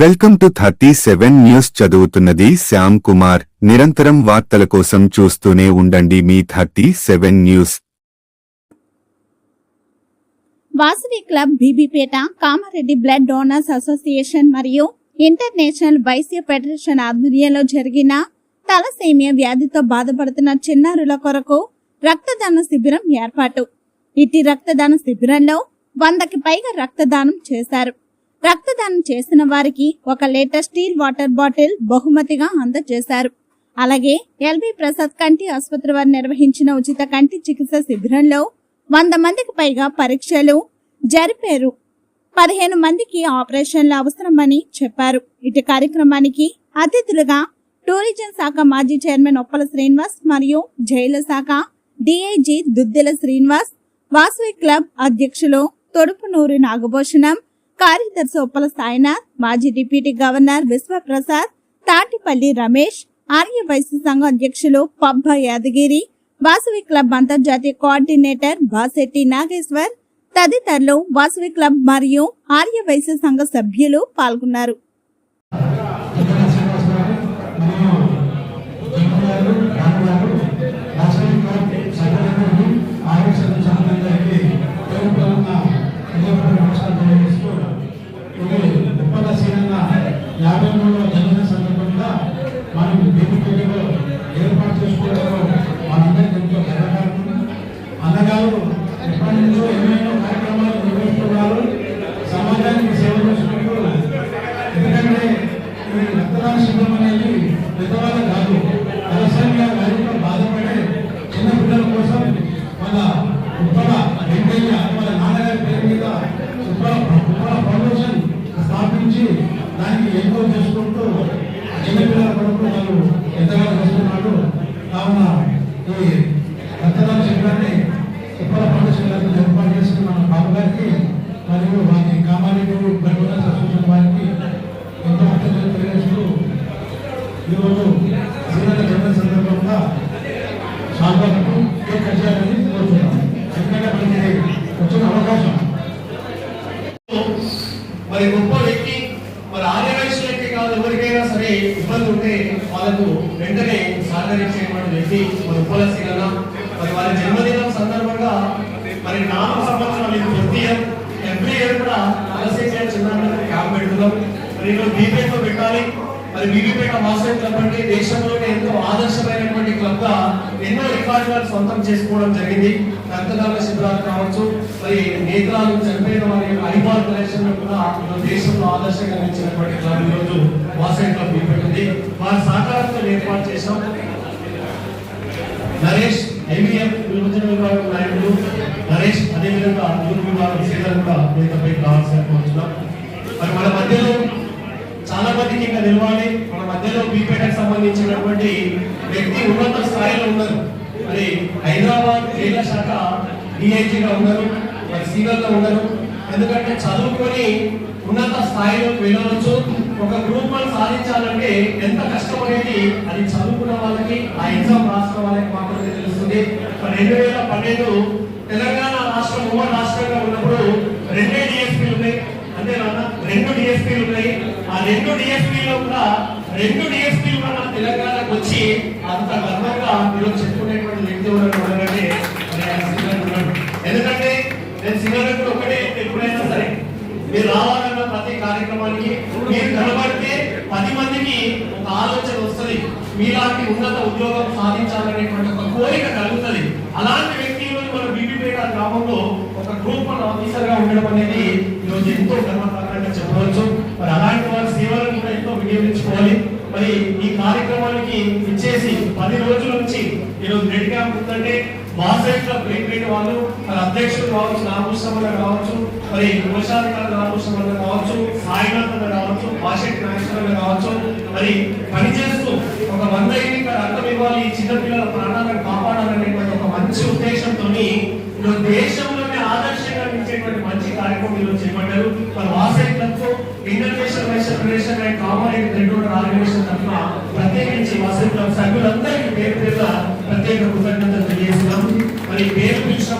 Welcome to thirty seven news చదువుతున్నది శ్యామ్ కుమార్. నిరంతరం వార్తల కోసం చూస్తూనే ఉండండి మీ thirty seven news. Vasavi club Bibipet Kamareddy blood donors association మరియు ఇంటర్నేషనల్ వైశ్య ఫెడరేషన్ ఆధ్వర్యంలో జరిగిన తలసేమియా వ్యాధితో బాధపడుతున్న చిన్నారుల కొరకు రక్తదాన శిబిరం ఏర్పాటు. ఇట్టి రక్తదాన శిబిరంలో వందకి పైగా రక్తదానం చేశారు. రక్తదానం చేసిన వారికి ఒక లీటర్ స్టీల్ వాటర్ బాటిల్ బహుమతిగా అందజేశారు. అలాగే ఎల్బి ప్రసాద్ కంటి ఆసుపత్రి వారు నిర్వహించిన ఉచిత కంటి చికిత్స శిబిరంలో వంద మందికి పైగా పరీక్షలు జరిపారు. పదిహేను మందికి ఆపరేషన్లు అవసరమని చెప్పారు. ఇటు కార్యక్రమానికి అతిథులుగా టూరిజం శాఖ మాజీ చైర్మన్ ఒప్పల శ్రీనివాస్ మరియు జైలు శాఖ డిఐజీ దుద్దెల శ్రీనివాస్ వాసవి క్లబ్ అధ్యక్షులు తొడుపునూరి నాగభూషణం కార్యదర్శి ఉప్పల సాయినాథ్ మాజీ డిప్యూటీ గవర్నర్ విశ్వప్రసాద్ తాటిపల్లి రమేష్ ఆర్య వైశ్య సంఘం అధ్యక్షులు పబ్బ యాదగిరి వాసవి క్లబ్ అంతర్జాతీయ కోఆర్డినేటర్ బాసెట్టి నాగేశ్వర్ తదితరులు వాసవి క్లబ్ మరియు ఆర్య వైశ్య సంఘ సభ్యులు పాల్గొన్నారు యాభై మూడవ జన్మదిన సందర్భంగా మనం వేదికలో ఏర్పాటు చేసుకోవడంలో మనందరికీ ఎంతో గర్వకారణం అన్నగారు ఎప్పటి నుంచో ఎన్నెన్నో కార్యక్రమాలు నిర్వహిస్తున్నారు సమాజానికి సేవ చేసుకుంటూ ఎందుకంటే ఈ రక్తదాన శిబిరం అనేది పెద్దవాళ్ళ కాదు వ్యవసాయంగా వారితో బాధపడే చిన్న పిల్లల కోసం వాళ్ళ ఉప్పల వెంకయ్య వాళ్ళ నాన్నగారి పేరు మీద ఉప్పల ఉప్పల ఫౌండేషన్ స్థాపించి దానికి ఎంతో చేసుకుంటూ చిన్న పిల్లల కొరకు వాళ్ళు ఎంతగా చేస్తున్నాడు కావున ఈ రక్తదాన శిబిరాన్ని ఉప్పల ఫౌండేషన్ ఏర్పాటు చేసుకున్న బాబు గారికి మరియు వారి కామారెడ్డి బ్లడ్ డొనేర్స్ వారికి ఎంతో కృతజ్ఞతలు తెలియజేస్తూ ఈరోజు శ్రీలంక జన్మ సందర్భంగా శాల్వాలకు కేక్ కట్ చేయాలని కోరుతున్నాం ఎందుకంటే మనకి వచ్చిన అవకాశం. మరి గొప్ప వ్యక్తి మరి ఆర్యవైశ్య వ్యక్తి కాదు ఎవరికైతే ఇబ్బంది ఉంటే వాళ్ళకు వెంటనే సహకరించేటువంటి వ్యక్తి మరి ఉప్పల మరి వారి జన్మదినం సందర్భంగా మరి నాలుగు సంవత్సరాలు ఇది ప్రతి ఇయర్ ఎవ్రీ ఇయర్ కూడా అలసేసే చిన్న క్యాంప్ పెడుతున్నాం. మరి ఇక్కడ బీపేటలో పెట్టాలి మరి బీబీపేట వాసవి క్లబ్ అంటే దేశంలోనే ఎంతో ఆదర్శమైనటువంటి క్లబ్గా ఎన్నో రికార్డులను సొంతం చేసుకోవడం జరిగింది రక్తదాన శిబిరాలు కావచ్చు మరి నేత్రాలు చనిపోయిన వారి ఐబాల్ కూడా ఈరోజు దేశంలో ఆదర్శంగా నిలిచినటువంటి క్లబ్ ఈరోజు వాసవి క్లబ్ బీపేట వారి సహకారంతో ఏర్పాటు చేశాం. నరేష్ ఐవీఎం విభజన విభాగం నాయకుడు నరేష్ అదేవిధంగా యూత్ విభాగం సీనియర్ కూడా వేదికపై కావాల్సిన కోరుతున్నాం మరి మన మధ్యలో చాలా మందికి ఇంకా నిలవాలి. మన మధ్యలో బీపేటకు సంబంధించినటువంటి వ్యక్తి ఉన్నత స్థాయిలో ఉన్నారు. మరి హైదరాబాద్ జైళ్ళ శాఖ డిఐజీగా ఉన్నారు. మరి సీనియర్గా ఉన్నారు. ఎందుకంటే చదువుకొని ఉన్నత స్థాయిలోకి వెళ్ళవచ్చు. ఒక గ్రూప్ వన్ సాధించాలంటే ఎంత కష్టం అనేది అది చదువుకున్న వాళ్ళకి ఆ ఎగ్జామ్ రాసిన వాళ్ళకి మాత్రమే తెలుస్తుంది. రెండు వేల పన్నెండు తెలంగాణ రాష్ట్రం ఉమ్మడి రాష్ట్రంగా ఉన్నప్పుడు రెండే డిఎస్పీలు ఉన్నాయి. అంటే రెండు డిఎస్పీలు ఉన్నాయి. ఆ రెండు డిఎస్పీలో కూడా రెండు డిఎస్పీలు కూడా మన తెలంగాణకు వచ్చి అంత గర్వంగా ఈరోజు చెప్పుకునేటువంటి వ్యక్తి ఎవరైనా ఉన్నాడు ఎందుకంటే నేను సింగర్ అంటే ఒకటే ఎప్పుడైనా సరే మీరు రావాలన్న ప్రతి కార్యక్రమానికి మీరు కనబడితే పది మందికి ఒక ఆలోచన వస్తుంది. మీలాంటి ఉన్నత ఉద్యోగం సాధించాలనేటువంటి ఒక కోరిక కలుగుతుంది. అలాంటి వ్యక్తి మన బీబీపేట గ్రామంలో ఒక గ్రూప్ ఆఫీసర్గా ఉండడం అనేది ఈరోజు ఎంతో గర్వకారణంగా చెప్పవచ్చు. మరి అలాంటి వారి సేవలను కూడా ఎంతో వినియోగించుకోవాలి. మరి ఈ కార్యక్రమానికి ఇచ్చేసి పది రోజుల నుంచి ఈరోజు రెడ్ క్యాంప్ ఉందంటే వాసెట్ గ్రేట్ రేట్ వాళ్ళు మరి అధ్యక్షులు కావచ్చు రామకృష్ణ కావచ్చు మరి కోశాధికారులు రామకృష్ణ కావచ్చు సాయినాథ్ కావచ్చు మాసెట్ నాగేశ్వర కావచ్చు మరి పనిచేస్తూ ఒక వంద ఎన్నిక రక్తం ఇవ్వాలి ఈ చిన్నపిల్లల ప్రాణాలను కాపాడాలనేటువంటి ఒక మంచి ఉద్దేశంతో ఈరోజు దేశంలోనే ఆదర్శంగా నిలిచేటువంటి మంచి కార్యక్రమం ఈరోజు చేపట్టారు. మరి వాసెట్ international vice federation and common రెండు ఆర్గనైజేషన్ తరఫున ప్రత్యేకించి వాసెట్ సభ్యులందరికీ పేరు పేరుగా ప్రత్యేక కృతజ్ఞతలు తెలియజేస్తున్నాం. మరి పేరు పిలిచిన